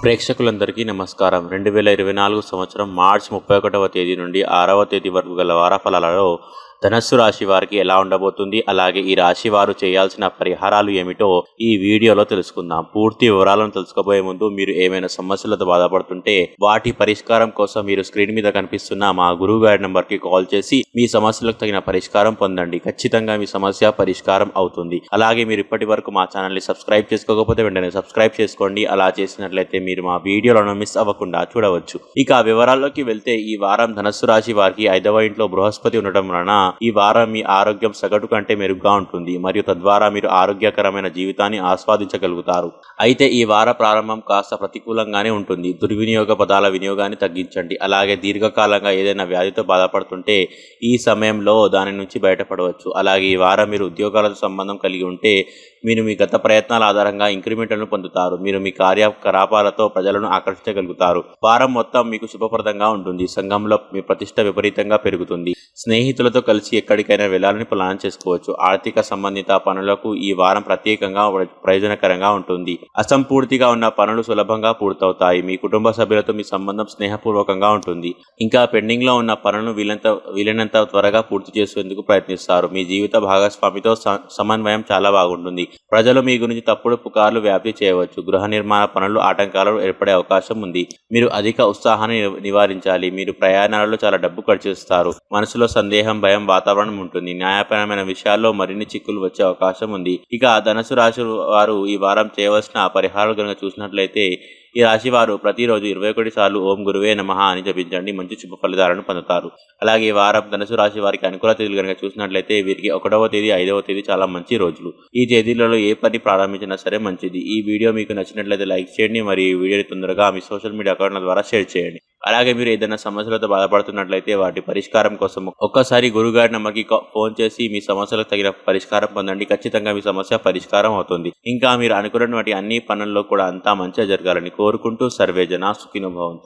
ప్రేక్షకులందరికీ నమస్కారం. రెండు వేల ఇరవై నాలుగు సంవత్సరం మార్చి ముప్పై ఒకటవ తేదీ నుండి ఆరవ తేదీ వరకు గల వారఫలాలలో ధనస్సు రాశి వారికి ఎలా ఉండబోతుంది? అలాగే ఈ రాశి వారు చేయాల్సిన పరిహారాలు ఏమిటో ఈ వీడియోలో తెలుసుకుందాం. పూర్తి వివరాలను తెలుసుకోబోయే ముందు మీరు ఏమైనా సమస్యలతో బాధపడుతుంటే వాటి పరిష్కారం కోసం మీరు స్క్రీన్ మీద కనిపిస్తున్న మా గురువు గారి నంబర్కి కాల్ చేసి మీ సమస్యలకు తగిన పరిష్కారం పొందండి. ఖచ్చితంగా మీ సమస్య పరిష్కారం అవుతుంది. అలాగే మీరు ఇప్పటి వరకు మా ఛానల్ని సబ్స్క్రైబ్ చేసుకోకపోతే వెంటనే సబ్స్క్రైబ్ చేసుకోండి. అలా చేసినట్లయితే మీరు మా వీడియోలను మిస్ అవ్వకుండా చూడవచ్చు. ఇక వివరాల్లోకి వెళ్తే ఈ వారం ధనస్సు రాశి వారికి ఐదవ ఇంట్లో బృహస్పతి ఉండటం వలన ఈ వారం మీ ఆరోగ్యం సగటు కంటే మెరుగ్గా ఉంటుంది మరియు తద్వారా మీరు ఆరోగ్యకరమైన జీవితాన్ని ఆస్వాదించగలుగుతారు. అయితే ఈ వార ప్రారంభం కాస్త ప్రతికూలంగానే ఉంటుంది. దుర్వినియోగ పదాల వినియోగాన్ని తగ్గించండి. అలాగే దీర్ఘకాలంగా ఏదైనా వ్యాధితో బాధపడుతుంటే ఈ సమయంలో దాని నుంచి బయటపడవచ్చు. అలాగే ఈ వారం మీరు ఉద్యోగాలతో సంబంధం కలిగి ఉంటే మీరు మీ గత ప్రయత్నాల ఆధారంగా ఇంక్రిమెంట్లను పొందుతారు. మీరు మీ కార్యకలాపాలతో ప్రజలను ఆకర్షించగలుగుతారు. వారం మొత్తం మీకు శుభప్రదంగా ఉంటుంది. సంఘంలో మీ ప్రతిష్ట విపరీతంగా పెరుగుతుంది. స్నేహితులతో కలిసి ఎక్కడికైనా వెళ్ళాలని ప్లాన్ చేసుకోవచ్చు. ఆర్థిక సంబంధిత పనులకు ఈ వారం ప్రత్యేకంగా ప్రయోజనకరంగా ఉంటుంది. అసంపూర్తిగా ఉన్న పనులు సులభంగా పూర్తవుతాయి. మీ కుటుంబ సభ్యులతో మీ సంబంధం స్నేహపూర్వకంగా ఉంటుంది. ఇంకా పెండింగ్లో ఉన్న పనులను వీలంత వీలైనంత త్వరగా పూర్తి చేసేందుకు ప్రయత్నిస్తారు. మీ జీవిత భాగస్వామితో స- సమన్వయం చాలా బాగుంటుంది. ప్రజలు మీ గురించి తప్పుడు పుకార్లు వ్యాప్తి చేయవచ్చు. గృహ నిర్మాణ పనులు ఆటంకాలు ఏర్పడే అవకాశం ఉంది. మీరు అధిక ఉత్సాహాన్ని నివారించాలి. మీరు ప్రయాణాలలో చాలా డబ్బు ఖర్చు చేస్తారు. మనసులో సందేహం భయం వాతావరణం ఉంటుంది. న్యాయపరమైన విషయాల్లో మరిన్ని చిక్కులు వచ్చే అవకాశం ఉంది. ఇక ధనుసు రాశి వారు ఈ వారం చేయవలసిన పరిహారాలు కనుక చూసినట్లయితే ఈ రాశి వారు ప్రతిరోజు ఇరవై ఒకటి సార్లు ఓం గురువే నమ అని జపించండి. మంచి శుభ ఫలితాలను పొందుతారు. అలాగే ఈ వారం ధనుసు రాశి వారికి అనుకూల తేదీలు కనుక చూసినట్లయితే వీరికి ఒకటవ తేదీ ఐదవ తేదీ చాలా మంచి రోజులు. ఈ తేదీలలో ఏ పని ప్రారంభించినా సరే మంచిది. ఈ వీడియో మీకు నచ్చినట్లయితే లైక్ చేయండి. మరియు ఈ వీడియోని తొందరగా మీ సోషల్ మీడియా అకౌంట్ల ద్వారా షేర్ చేయండి. అలాగే మీరు ఏదైనా సమస్యలతో బాధపడుతున్నట్లయితే వాటి పరిష్కారం కోసం ఒక్కసారి గురుగారి నంబర్కి ఫోన్ చేసి మీ సమస్యలకు తగిన పరిష్కారం పొందండి. ఖచ్చితంగా మీ సమస్య పరిష్కారం అవుతుంది. ఇంకా మీరు అనుకున్నటువంటి అన్ని పనుల్లో కూడా అంతా మంచిగా జరగాలని కోరుకుంటూ సర్వే జనా సుఖినోభవంతు